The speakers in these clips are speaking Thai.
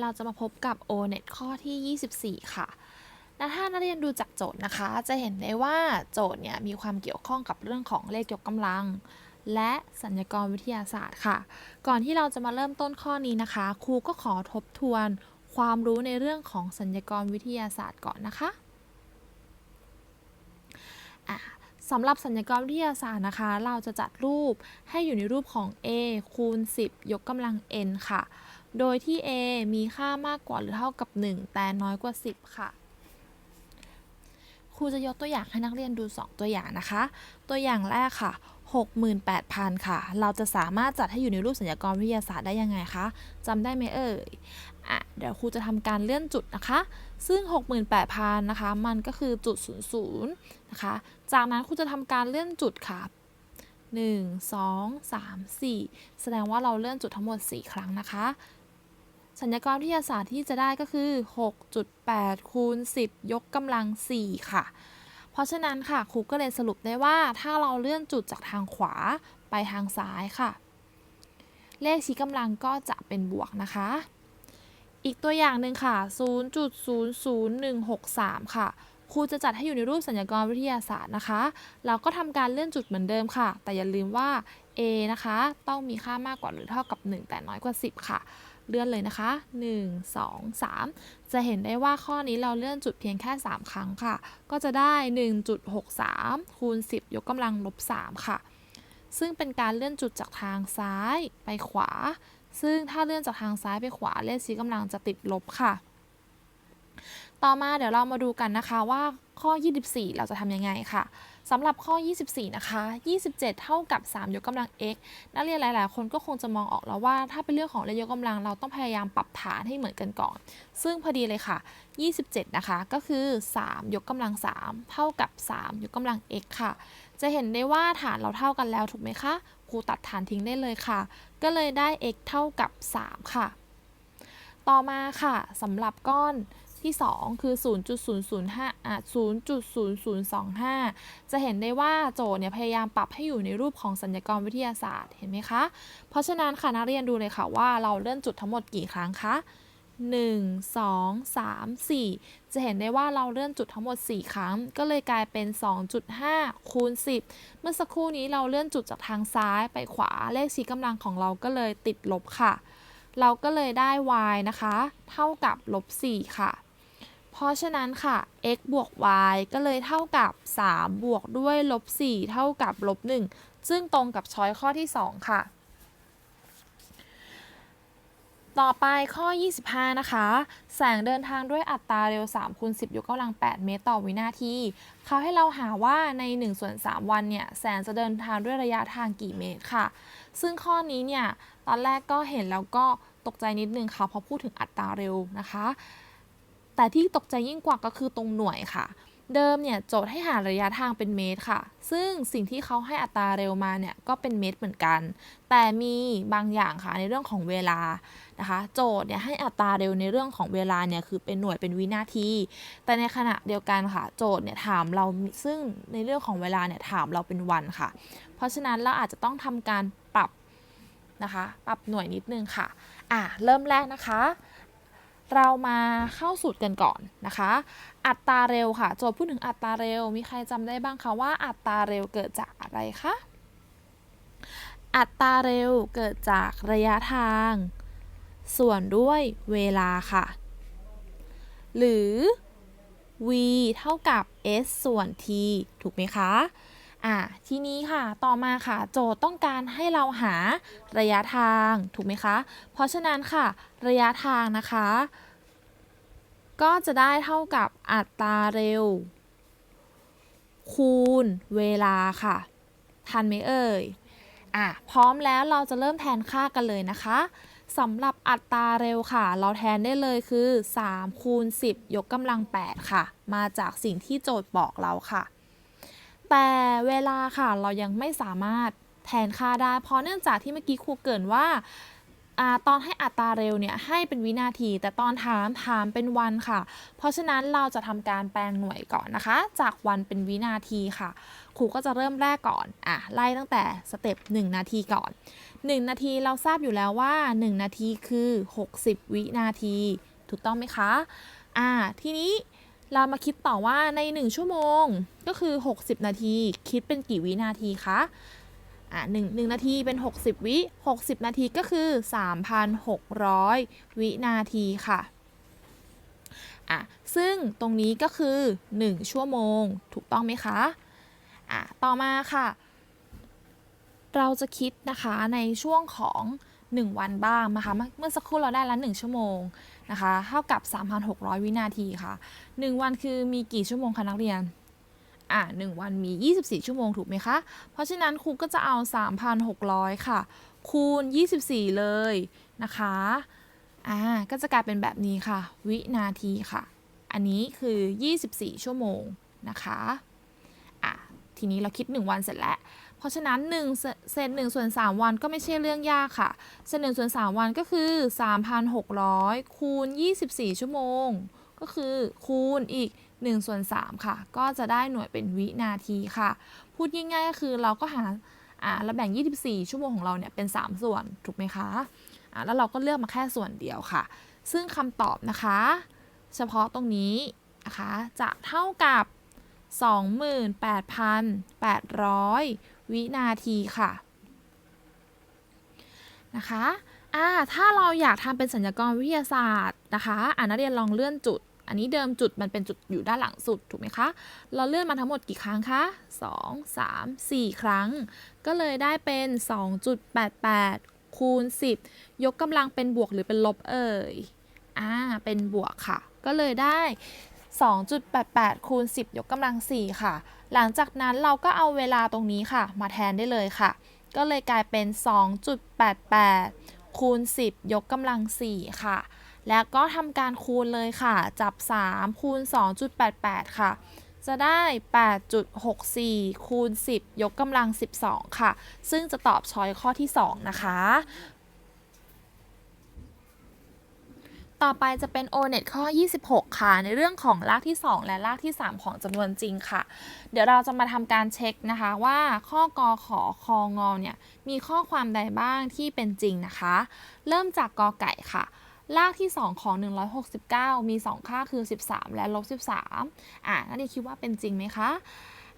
เราจะมาพบกับ O-NET ข้อที่ 24 ค่ะและถ้านักเรียนดูจากโจทย์นะคะ จะเห็นได้ว่าโจทย์เนี่ยมีความเกี่ยวข้องกับเรื่องของเลขยกกำลัง และสัญญกรวิทยาศาสตร์ค่ะ ก่อนที่เราจะมาเริ่มต้นข้อนี้นะคะ ครูก็ขอทบทวนความรู้ในเรื่องของสัญญกรวิทยาศาสตร์ก่อนนะคะอะสำหรับสัญญกรวิทยาศาสตร์นะคะ เราจะจัดรูปให้อยู่ในรูปของ a คูณ 10 ยกกำลัง n ค่ะ โดยที่ a มีค่ามากกว่าหรือเท่ากับ 1 แต่น้อยกว่า 10 ค่ะ ครูจะยกตัวอย่างให้นักเรียนดู 2 ตัวอย่างนะคะ ตัวอย่างแรกค่ะ 68,000 ค่ะ เราจะสามารถจัดให้อยู่ในรูปสัญญกรวิทยาศาสตร์ได้ยังไงคะจำได้ไหมเอ่ยอะเดี๋ยวครูจะทำการเลื่อนจุดนะคะ ซึ่ง 68,000 นะคะ มันก็คือจุด 00นะคะ จากนั้นครูจะทำการเลื่อนจุดค่ะ1 2 3 4 แสดงว่าเราเลื่อนจุดทั้งหมด 4 ครั้งนะคะ สัญญกรวิทยาศาสตร์ที่จะได้ก็คือ 6.8 คูณ 10 ยกกำลัง 4 ค่ะ เพราะฉะนั้นค่ะครูก็เลยสรุปได้ว่าถ้าเราเลื่อนจุดจากทางขวาไปทางซ้ายค่ะ เลขชี้กำลังก็จะเป็นบวกนะคะ อีกตัวอย่างหนึ่งค่ะ 0.00163 ค่ะครูจะจัดให้อยู่ในรูปสัญญกรวิทยาศาสตร์นะคะ เราก็ทำการเลื่อนจุดเหมือนเดิมค่ะ แต่อย่าลืมว่า a นะคะ ต้องมีค่ามากกว่าหรือเท่ากับ 1 แต่น้อยกว่า 10 ค่ะ เลื่อนเลยนะคะ 1 2 3 จะเห็นได้ว่าข้อนี้เราเลื่อนจุดเพียงแค่ 3 ครั้งค่ะ ก็จะได้ 1.63 คูณ 10 ยกกำลังลบ 3 ค่ะ ซึ่งเป็นการเลื่อนจุดจากทางซ้ายไปขวา ซึ่งถ้าเลื่อนจากทางซ้ายไปขวาเลขชี้กำลังจะติดลบค่ะ ต่อมาเดี๋ยวเรามาดูกันนะคะว่าข้อ 24 เราจะทำยังไงค่ะ สำหรับข้อ 24 นะคะ 27 เท่ากับ 3 ยกกำลัง x นักเรียนหลาย ๆ คนก็คงจะมองออกแล้วว่า ถ้าเป็นเรื่องของเลขยกกำลังเราต้องพยายามปรับฐานให้เหมือนกันก่อน ซึ่งพอดีเลยค่ะ 27 นะคะ ก็คือ 3 ยกกำลัง 3 เท่ากับ 3 ยกกำลัง x ค่ะ จะเห็นได้ว่าฐานเราเท่ากันแล้วถูกไหมคะ ครูตัดฐานทิ้งได้เลยค่ะ ก็เลยได้ x เท่ากับ 3 ค่ะ ต่อมาค่ะสำหรับก้อน ที่ 2 คือ 0.005อะ0.0025 จะเห็นได้ว่าโจทย์เนี่ยพยายามปรับให้อยู่ในรูปของสัญญกรวิทยาศาสตร์เห็นไหมคะ เพราะฉะนั้นค่ะนักเรียนดูเลยค่ะว่าเราเลื่อนจุดทั้งหมดกี่ครั้งคะ1 2 3 4 จะเห็นได้ว่าเราเลื่อนจุดทั้งหมด 4 ครั้ง ก็เลยกลายเป็น 2.5 คูณ 10 เมื่อสักครู่นี้เราเลื่อนจุดจากทางซ้ายไปขวา เลขชี้กำลังของเราก็เลยติดลบค่ะ เราก็เลยได้ y นะคะ เท่ากับลบ 4 ค่ะ เพราะฉะนั้นค่ะ x บวก y ก็เลยเท่ากับ 3 บวกด้วยลบ 4 เท่ากับลบ 1 ซึ่งตรงกับช้อยข้อที่ 2 ค่ะ ต่อไปข้อ 25 นะคะ แสงเดินทางด้วยอัตราเร็ว3คูณ10 ยกกำลัง 8 เมตรต่อวินาที เขาให้เราหาว่าใน1ส่วน3วันเนี่ย แสงจะเดินทางด้วยระยะทางกี่เมตรค่ะ ซึ่งข้อนี้เนี่ย ตอนแรกก็เห็นแล้วก็ตกใจนิดนึงค่ะ เพราะพูดถึงอัตราเร็วนะคะ แต่ที่ตกใจยิ่งกว่าก็คือตรงหน่วยค่ะ เดิมเนี่ยโจทย์ให้หาระยะทางเป็นเมตรค่ะ ซึ่งสิ่งที่เขาให้อัตราเร็วมาเนี่ยก็เป็นเมตรเหมือนกัน แต่มีบางอย่างค่ะในเรื่องของเวลานะคะ โจทย์เนี่ยให้อัตราเร็วในเรื่องของเวลาเนี่ยคือเป็นหน่วยเป็นวินาที แต่ในขณะเดียวกันค่ะ โจทย์เนี่ยถามเราซึ่งในเรื่องของเวลาเนี่ยถามเราเป็นวันค่ะ เพราะฉะนั้นเราอาจจะต้องทำการปรับนะคะ ปรับหน่วยนิดนึงค่ะ อะ เริ่มแรกนะคะ เรามาเข้าสูตรกันก่อนนะคะ อัตราเร็วค่ะ โจทย์พูดถึงอัตราเร็ว มีใครจำได้บ้างคะว่าอัตราเร็วเกิดจากอะไรคะ อัตราเร็วเกิดจากระยะทาง ส่วนด้วยเวลาค่ะ หรือ v เท่ากับ s ส่วน t ถูกไหมคะ อะทีนี้ค่ะต่อมาค่ะ โจทย์ต้องการให้เราหาระยะทางถูกไหมคะ เพราะฉะนั้นค่ะ ระยะทางนะคะ ก็จะได้เท่ากับอัตราเร็ว คูณเวลาค่ะ ทันไหมเอ่ยอะพร้อมแล้วเราจะเริ่มแทนค่ากันเลยนะคะสำหรับอัตราเร็วค่ะ เราแทนได้เลยคือ3คูณ10 ยกกำลัง 8 ค่ะ มาจากสิ่งที่โจทย์บอกเราค่ะ แต่เวลาค่ะเรายังไม่สามารถแทนค่าได้ เพราะเนื่องจากที่เมื่อกี้ครูเกินว่าอตอนให้อัตราเร็วเนี่ยให้เป็นวินาที แต่ตอนถามถามเป็นวันค่ะ เพราะฉะนั้นเราจะทำการแปลงหน่วยก่อนนะคะ จากวันเป็นวินาทีค่ะ ครูก็จะเริ่มแรกก่อนอะไล่ตั้งแต่สเต็ป1นาทีก่อน 1 นาทีเราทราบอยู่แล้วว่า 1 นาทีคือ 60 วินาที ถูกต้องไหมคะอ่าทีนี้ เรามาคิดต่อว่าใน 1 ชั่วโมงก็คือ 60 นาที คิดเป็นกี่วินาทีคะอะหนึ่งหนึ่งนาทีเป็น 60 วิ 60 นาทีก็คือ 3,600 วินาทีค่ะอะซึ่งตรงนี้ก็คือ 1 ชั่วโมง ถูกต้องไหมคะอะต่อมาค่ะ เราจะคิดนะคะในช่วงของ 1 วันบ้างนะคะ เมื่อสักครู่เราได้ละ 1 ชั่วโมงนะคะ เท่ากับ 3,600 วินาทีค่ะ 1 วันคือมีกี่ชั่วโมงคะนักเรียน อะ1วันมี 24 ชั่วโมงถูกไหมคะ เพราะฉะนั้นครูก็จะเอา 3,600 ค่ะ คูณ 24 เลยนะคะ อ่า ก็จะกลายเป็นแบบนี้ค่ะ วินาทีค่ะ อันนี้คือ 24 ชั่วโมงนะคะ ทีนี้เราคิด 1 วันเสร็จแล้ว เพราะฉะนั้น1เศษ1ส่วน3 วันก็ไม่ใช่เรื่องยากค่ะเศษ1ส่วน3 วันก็คือ 3,600 คูณ 24 ชั่วโมง ก็คือคูณอีก1ส่วน3ค่ะ ก็จะได้หน่วยเป็นวินาทีค่ะ พูดง่ายๆก็คือเราก็หาอ่าเราแบ่ง 24 ชั่วโมงของเราเนี่ยเป็น 3 ส่วนถูกไหมคะอ่าแล้วเราก็เลือกมาแค่ส่วนเดียวค่ะ ซึ่งคำตอบนะคะ เฉพาะตรงนี้นะคะจะเท่ากับ 28,800 วินาทีค่ะ นะคะอ่าถ้าเราอยากทำเป็นสัญญากรวิทยาศาสตร์นะคะอ่านักเรียนลองเลื่อนจุด อันนี้เดิมจุดมันเป็นจุดอยู่ด้านหลังสุดถูกไหมคะ เราเลื่อนมาทั้งหมดกี่ครั้งคะ 2 3 4 ครั้ง ก็เลยได้เป็น 2.88 คูณ 10 ยกกำลังเป็นบวกหรือเป็นลบเอ่ย อ่า เป็นบวกค่ะ ก็เลยได้ 2.88คูณ10 ยกกำลัง 4 ค่ะ หลังจากนั้นเราก็เอาเวลาตรงนี้ค่ะ มาแทนได้เลยค่ะ ก็เลยกลายเป็น 2.88คูณ10 ยกกำลัง 4 ค่ะ แล้วก็ทำการคูณเลยค่ะ จับ 3 คูณ 2.88 ค่ะ จะได้ 8.64คูณ10 ยกกำลัง 12 ค่ะ ซึ่งจะตอบช้อยข้อที่ 2 นะคะ ต่อไปจะเป็น O-NET ข้อ 26 ค่ะ ในเรื่องของรากที่ 2 และรากที่ 3 ของจำนวนจริงค่ะ เดี๋ยวเราจะมาทำการเช็คนะคะว่าข้อกอขอคองอเนี่ยมีข้อความใดบ้างที่เป็นจริงนะคะ เริ่มจากกอไก่ค่ะรากที่ 2 ของ 169 มี 2 ค่าคือ 13 และลบ 13 อะนักเรียนคิดว่าเป็นจริงไหมคะ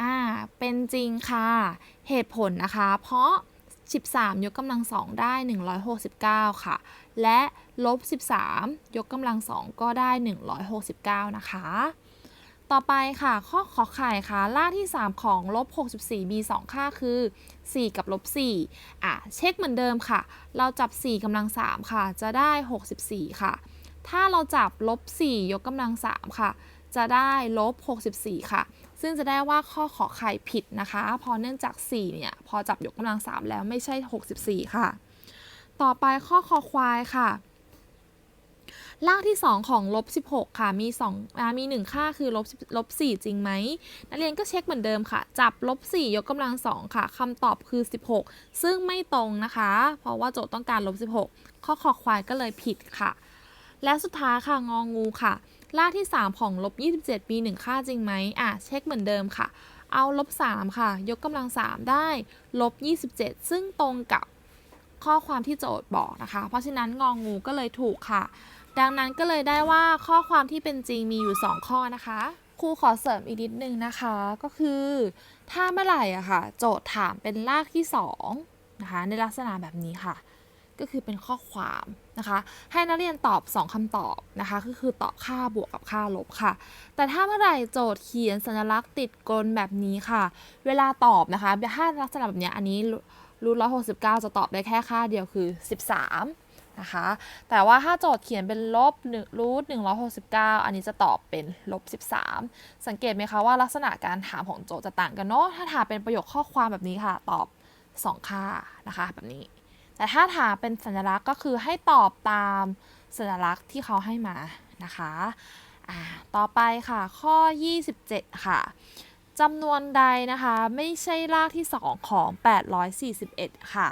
อ่า เป็นจริงค่ะ เหตุผลนะคะ เพราะ 13 ยกกำลัง2ได้ 169 ค่ะ และลบ 13 ยกกำลัง2ก็ได้ 169 นะคะ ต่อไปค่ะ ข้อขอไข่ค่ะรากที่ 3 ของลบ 64 มี2ค่าคือ 4 กับลบ4อะ เช็คเหมือนเดิมค่ะ เราจับ 4กำลัง3ค่ะ จะได้ 64 ค่ะ ถ้าเราจับลบ 4 ยกกำลัง3ค่ะ จะได้ลบ 64 ค่ะ ซึ่งจะได้ว่าข้อขอไข่ผิดนะคะเพอเนื่องจาก 4 เนี่ย พอจับยกกำลัง 3 แล้วไม่ใช่ 64 ค่ะ ต่อไปข้อคอควายค่ะรากที่ 2 ของลบ16 ค่ะมี2อ่ามี 1 ค่าคือลบลบ4จริงไหมนักเรียนก็เช็คเหมือนเดิมค่ะ จับลบ4ยกกำลัง 2 ค่ะคำตอบคือ 16 ซึ่งไม่ตรงนะคะ เพราะว่าโจทย์ต้องการลบ16 ข้อคอควายก็เลยผิดค่ะ และสุดท้ายค่ะงองูค่ะ รากที่ 3 ของลบ27 มี 1 ค่าจริงไหมอะเช็คเหมือนเดิมค่ะ เอาลบ3ค่ะ ยกกำลัง 3 ได้ลบ27 ซึ่งตรงกับข้อความที่โจทย์บอกนะคะ เพราะฉะนั้นงองูก็เลยถูกค่ะ ดังนั้นก็เลยได้ว่าข้อความที่เป็นจริงมีอยู่ 2 ข้อนะคะครูขอเสริมอีกนิดนึงนะคะก็คือ ถ้าเมื่อไหร่อะค่ะ โจทย์ถามเป็นรากที่2นะคะในลักษณะแบบนี้ค่ะ ก็คือเป็นข้อความนะคะ ให้นักเรียนตอบ 2คำตอบนะคะ ก็คือตอบค่าบวกกับค่าลบค่ะ แต่ถ้าเมื่อไหร่โจทย์เขียนสัญลักษณ์ติดกลแบบนี้ค่ะ เวลาตอบนะคะถ้าลักษณะแบบนี้อันนี้รูทร้อยหกสิบเก้าจะตอบได้แค่ค่าเดียวคือ 13นะคะ แต่ว่าถ้าโจทย์เขียนเป็นลบรูท169อันนี้จะตอบเป็นลบ13สังเกตไหมคะว่าลักษณะการถามของโจทย์จะต่างกันเนาะ ถ้าถามเป็นประโยคข้อความแบบนี้ค่ะ ตอบ2ค่านะคะแบบนี้ แต่ถ้าถามเป็นสัญลักษณ์ก็คือให้ตอบตามสัญลักษณ์ที่เขาให้มานะคะอ่าต่อไปค่ะ ข้อ 27 ค่ะจำนวนใดนะคะ ไม่ใช่รากที่ 2 ของ 841 ค่ะ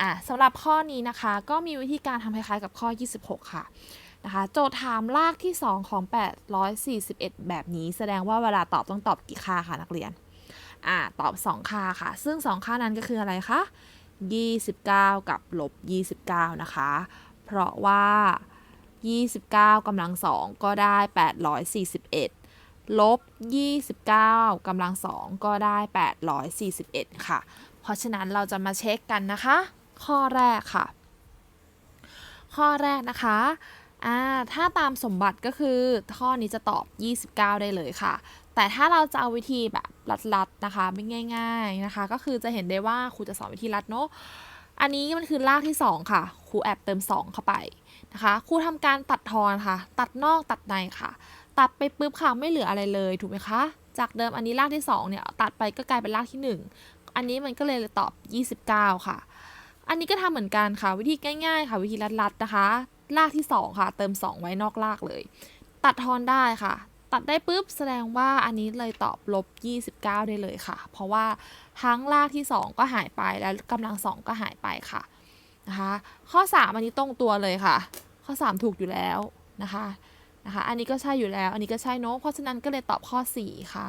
อะสำหรับข้อนี้นะคะก็มีวิธีการทำคล้ายๆกับข้อ 26 ค่ะนะคะโจทย์ถามรากที่ 2 ของ 841 แบบนี้ แสดงว่าเวลาตอบต้องตอบกี่ค่าคะนักเรียนอ่าตอบ 2 ค่าค่ะ ซึ่ง 2 ค่านั้นก็คืออะไรคะ 29 กับลบ 29 นะคะ เพราะว่า 29กำลัง2ก็ได้ 841 ลบ 29กำลัง2ก็ได้ 841 ค่ะ เพราะฉะนั้นเราจะมาเช็คกันนะคะ ข้อแรกค่ะ ข้อแรกนะคะอ่าถ้าตามสมบัติก็คือข้อนี้จะตอบ 29 ได้เลยค่ะ แต่ถ้าเราจะเอาวิธีแบบ ลัดๆนะคะ ไม่ง่าย ๆนะคะ ก็คือจะเห็นได้ว่าครูจะสอนวิธีลัดเนาะอันนี้มันคือรากที่ 2 ค่ะครูแอบเติม 2 เข้าไปนะคะครูทำการตัดทอนค่ะ ตัดนอกตัดในค่ะ ตัดไปปุ๊บค่ะไม่เหลืออะไรเลยถูกไหมคะ จากเดิมอันนี้รากที่2เนี่ยตัดไปก็กลายเป็นรากที่ 1 อันนี้มันก็เลยตอบ 29 ค่ะ อันนี้ก็ทำเหมือนกันค่ะ วิธีง่ายๆ ค่ะ วิธีลัดๆนะคะรากที่ 2 ค่ะ เติม 2 ไว้นอกรากเลย ตัดทอนได้ค่ะ ตัดได้ปุ๊บแสดงว่าอันนี้เลยตอบลบ 29 ได้เลยค่ะ เพราะว่าทั้งรากที่ 2 ก็หายไปแล้วกำลัง 2 ก็หายไปค่ะนะคะข้อ 3 อันนี้ตรงตัวเลยค่ะ ข้อ 3 ถูกอยู่แล้วนะคะนะคะ อันนี้ก็ใช่อยู่แล้ว อันนี้ก็ใช่เนาะเพราะฉะนั้นก็เลยตอบข้อ 4 ค่ะ